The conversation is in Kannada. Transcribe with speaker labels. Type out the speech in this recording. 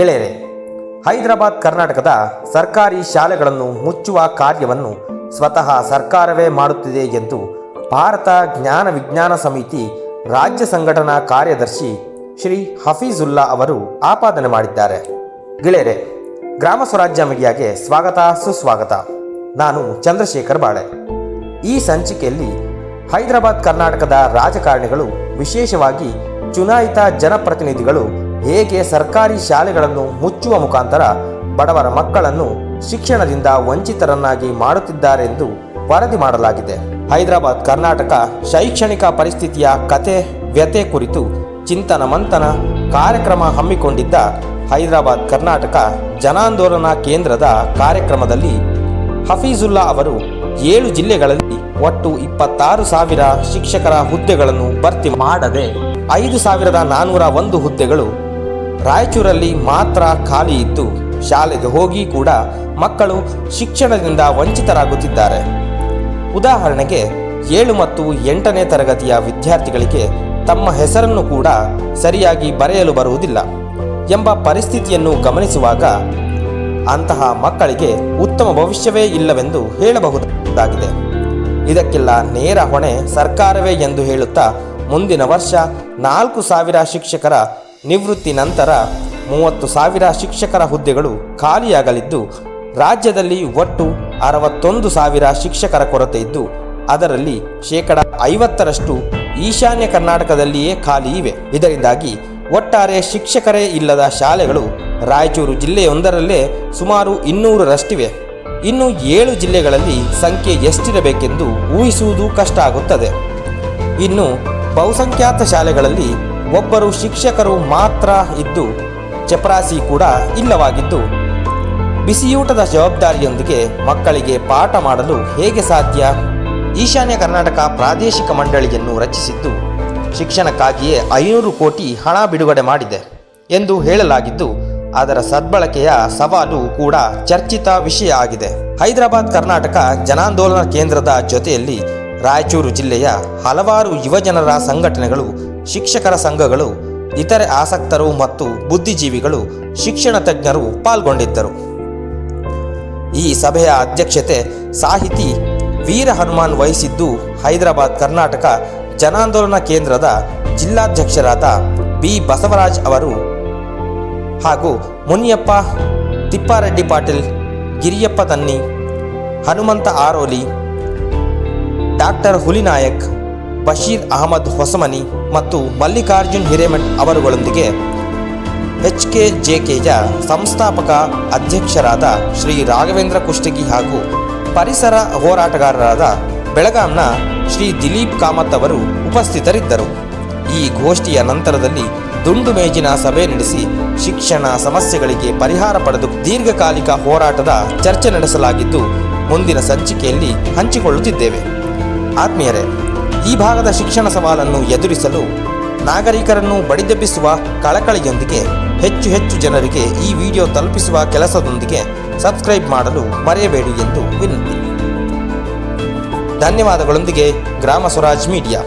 Speaker 1: ಗೆಳೆಯರೆ, ಹೈದರಾಬಾದ್ ಕರ್ನಾಟಕದ ಸರ್ಕಾರಿ ಶಾಲೆಗಳನ್ನು ಮುಚ್ಚುವ ಕಾರ್ಯವನ್ನು ಸ್ವತಃ ಸರ್ಕಾರವೇ ಮಾಡುತ್ತಿದೆ ಎಂದು ಭಾರತ ಜ್ಞಾನ ವಿಜ್ಞಾನ ಸಮಿತಿ ರಾಜ್ಯ ಸಂಘಟನಾ ಕಾರ್ಯದರ್ಶಿ ಶ್ರೀ ಹಫೀಜುಲ್ಲಾ ಅವರು ಆಪಾದನೆ ಮಾಡಿದ್ದಾರೆ. ಗೆಳೆಯರೆ, ಗ್ರಾಮ ಸ್ವರಾಜ್ಯ ಮೀಡಿಯಾಗೆ ಸ್ವಾಗತ, ಸುಸ್ವಾಗತ. ನಾನು ಚಂದ್ರಶೇಖರ್ ಬಾಳೆ. ಈ ಸಂಚಿಕೆಯಲ್ಲಿ ಹೈದರಾಬಾದ್ ಕರ್ನಾಟಕದ ರಾಜಕಾರಣಿಗಳು ವಿಶೇಷವಾಗಿ ಚುನಾಯಿತ ಜನಪ್ರತಿನಿಧಿಗಳು ಹೇಗೆ ಸರ್ಕಾರಿ ಶಾಲೆಗಳನ್ನು ಮುಚ್ಚುವ ಮುಖಾಂತರ ಬಡವರ ಮಕ್ಕಳನ್ನು ಶಿಕ್ಷಣದಿಂದ ವಂಚಿತರನ್ನಾಗಿ ಮಾಡುತ್ತಿದ್ದಾರೆಂದು ವರದಿ ಮಾಡಲಾಗಿದೆ. ಹೈದರಾಬಾದ್, ಕರ್ನಾಟಕ ಶೈಕ್ಷಣಿಕ ಪರಿಸ್ಥಿತಿಯ ಕತೆ ವ್ಯತೆ ಕುರಿತು ಚಿಂತನ ಮಂಥನ ಕಾರ್ಯಕ್ರಮ ಹಮ್ಮಿಕೊಂಡಿದ್ದ ಹೈದರಾಬಾದ್, ಕರ್ನಾಟಕ ಜನಾಂದೋಲನ ಕೇಂದ್ರದ ಕಾರ್ಯಕ್ರಮದಲ್ಲಿ ಹಫೀಜುಲ್ಲಾ ಅವರು ಏಳು ಜಿಲ್ಲೆಗಳಲ್ಲಿ ಒಟ್ಟು ಇಪ್ಪತ್ತಾರು ಸಾವಿರ ಶಿಕ್ಷಕರ ಹುದ್ದೆಗಳನ್ನು ಭರ್ತಿ ಮಾಡದೆ ಐದು ಸಾವಿರದ ನಾನ್ನೂರ ಒಂದು ಹುದ್ದೆಗಳು ರಾಯಚೂರಲ್ಲಿ ಮಾತ್ರ ಖಾಲಿ ಇದ್ದು ಶಾಲೆಗೆ ಹೋಗಿ ಕೂಡ ಮಕ್ಕಳು ಶಿಕ್ಷಣದಿಂದ ವಂಚಿತರಾಗುತ್ತಿದ್ದಾರೆ. ಉದಾಹರಣೆಗೆ ಏಳು ಮತ್ತು ಎಂಟನೇ ತರಗತಿಯ ವಿದ್ಯಾರ್ಥಿಗಳಿಗೆ ತಮ್ಮ ಹೆಸರನ್ನು ಕೂಡ ಸರಿಯಾಗಿ ಬರೆಯಲು ಬರುವುದಿಲ್ಲ ಎಂಬ ಪರಿಸ್ಥಿತಿಯನ್ನು ಗಮನಿಸುವಾಗ ಅಂತಹ ಮಕ್ಕಳಿಗೆ ಉತ್ತಮ ಭವಿಷ್ಯವೇ ಇಲ್ಲವೆಂದು ಹೇಳಬಹುದಾಗಿದೆ. ಇದಕ್ಕೆಲ್ಲ ನೇರ ಹೊಣೆ ಸರ್ಕಾರವೇ ಎಂದು ಹೇಳುತ್ತಾ ಮುಂದಿನ ವರ್ಷ ನಾಲ್ಕು ಸಾವಿರ ಶಿಕ್ಷಕರ ನಿವೃತ್ತಿ ನಂತರ ಮೂವತ್ತು ಸಾವಿರ ಶಿಕ್ಷಕರ ಹುದ್ದೆಗಳು ಖಾಲಿಯಾಗಲಿದ್ದು, ರಾಜ್ಯದಲ್ಲಿ ಒಟ್ಟು ಅರವತ್ತೊಂದು ಸಾವಿರ ಶಿಕ್ಷಕರ ಕೊರತೆ ಇದ್ದು, ಅದರಲ್ಲಿ ಶೇಕಡ ಐವತ್ತರಷ್ಟು ಈಶಾನ್ಯ ಕರ್ನಾಟಕದಲ್ಲಿಯೇ ಖಾಲಿ ಇವೆ. ಇದರಿಂದಾಗಿ ಒಟ್ಟಾರೆ ಶಿಕ್ಷಕರೇ ಇಲ್ಲದ ಶಾಲೆಗಳು ರಾಯಚೂರು ಜಿಲ್ಲೆಯೊಂದರಲ್ಲೇ ಸುಮಾರು ಇನ್ನೂರರಷ್ಟಿವೆ. ಇನ್ನು ಏಳು ಜಿಲ್ಲೆಗಳಲ್ಲಿ ಸಂಖ್ಯೆ ಎಷ್ಟಿರಬೇಕೆಂದು ಊಹಿಸುವುದು ಕಷ್ಟ ಆಗುತ್ತದೆ. ಇನ್ನು ಬಹುಸಂಖ್ಯಾತ ಶಾಲೆಗಳಲ್ಲಿ ಒಬ್ಬರು ಶಿಕ್ಷಕರು ಮಾತ್ರ ಇದ್ದು ಚಪರಾಸಿ ಕೂಡ ಇಲ್ಲವಾಗಿದ್ದು, ಬಿಸಿಯೂಟದ ಜವಾಬ್ದಾರಿಯೊಂದಿಗೆ ಮಕ್ಕಳಿಗೆ ಪಾಠ ಮಾಡಲು ಹೇಗೆ ಸಾಧ್ಯ? ಈಶಾನ್ಯ ಕರ್ನಾಟಕ ಪ್ರಾದೇಶಿಕ ಮಂಡಳಿಯನ್ನು ರಚಿಸಿದ್ದು, ಶಿಕ್ಷಣಕ್ಕಾಗಿಯೇ ಐನೂರು ಕೋಟಿ ಹಣ ಬಿಡುಗಡೆ ಮಾಡಿದೆ ಎಂದು ಹೇಳಲಾಗಿದ್ದು, ಅದರ ಸದ್ಬಳಕೆಯ ಸವಾಲು ಕೂಡ ಚರ್ಚಿತ ವಿಷಯ ಆಗಿದೆ. ಹೈದರಾಬಾದ್ ಕರ್ನಾಟಕ ಜನಾಂದೋಲನ ಕೇಂದ್ರದ ಜೊತೆಯಲ್ಲಿ ರಾಯಚೂರು ಜಿಲ್ಲೆಯ ಹಲವಾರು ಯುವಜನರ ಸಂಘಟನೆಗಳು, ಶಿಕ್ಷಕರ ಸಂಘಗಳು, ಇತರೆ ಆಸಕ್ತರು ಮತ್ತು ಬುದ್ಧಿಜೀವಿಗಳು, ಶಿಕ್ಷಣ ತಜ್ಞರು ಪಾಲ್ಗೊಂಡಿದ್ದರು. ಈ ಸಭೆಯ ಅಧ್ಯಕ್ಷತೆ ಸಾಹಿತಿ ವೀರ ಹನುಮಾನ್ ವಹಿಸಿದ್ದು ಹೈದರಾಬಾದ್, ಕರ್ನಾಟಕ ಜನಾಂದೋಲನ ಕೇಂದ್ರದ ಜಿಲ್ಲಾಧ್ಯಕ್ಷರಾದ ಬಿ. ಬಸವರಾಜ್ ಅವರು ಹಾಗೂ ಮುನಿಯಪ್ಪ ತಿಪ್ಪಾರೆಡ್ಡಿ ಪಾಟೀಲ್, ಗಿರಿಯಪ್ಪ ತನ್ನಿ, ಹನುಮಂತ ಆರೋಲಿ ಡಾಕ್ಟರ್ ಹುಲಿನಾಯಕ್ ಬಶೀರ್ ಅಹಮದ್ ಹೊಸಮನಿ ಮತ್ತು ಮಲ್ಲಿಕಾರ್ಜುನ್ ಹಿರೇಮಠ್ ಅವರುಗಳೊಂದಿಗೆ ಎಚ್ ಕೆ ಜೆ ಕೆಯ ಸಂಸ್ಥಾಪಕ ಅಧ್ಯಕ್ಷರಾದ ಶ್ರೀ ರಾಘವೇಂದ್ರ ಕುಷ್ಟಗಿ ಹಾಗೂ ಪರಿಸರ ಹೋರಾಟಗಾರರಾದ ಬೆಳಗಾಂನ ಶ್ರೀ ದಿಲೀಪ್ ಕಾಮತ್ ಅವರು ಉಪಸ್ಥಿತರಿದ್ದರು. ಈ ಗೋಷ್ಠಿಯ ನಂತರದಲ್ಲಿ ದುಂಡು ಮೇಜಿನ ಸಭೆ ನಡೆಸಿ ಶಿಕ್ಷಣ ಸಮಸ್ಯೆಗಳಿಗೆ ಪರಿಹಾರ ಪಡೆದು ದೀರ್ಘಕಾಲಿಕ ಹೋರಾಟದ ಚರ್ಚೆ ನಡೆಸಲಾಗಿದ್ದು, ಮುಂದಿನ ಸಂಚಿಕೆಯಲ್ಲಿ ಹಂಚಿಕೊಳ್ಳುತ್ತಿದ್ದೇವೆ. ಆತ್ಮೀಯರೇ, ಈ ಭಾಗದ ಶಿಕ್ಷಣ ಸವಾಲನ್ನು ಎದುರಿಸಲು ನಾಗರಿಕರನ್ನು ಬಡಿದೆಬ್ಬಿಸುವ ಕಳಕಳಿಯೊಂದಿಗೆ ಹೆಚ್ಚು ಹೆಚ್ಚು ಜನರಿಗೆ ಈ ವಿಡಿಯೋ ತಲುಪಿಸುವ ಕೆಲಸದೊಂದಿಗೆ ಸಬ್ಸ್ಕ್ರೈಬ್ ಮಾಡಲು ಮರೆಯಬೇಡಿ ಎಂದು ವಿನಂತಿ. ಧನ್ಯವಾದಗಳೊಂದಿಗೆ ಗ್ರಾಮ ಸ್ವರಾಜ್ ಮೀಡಿಯಾ.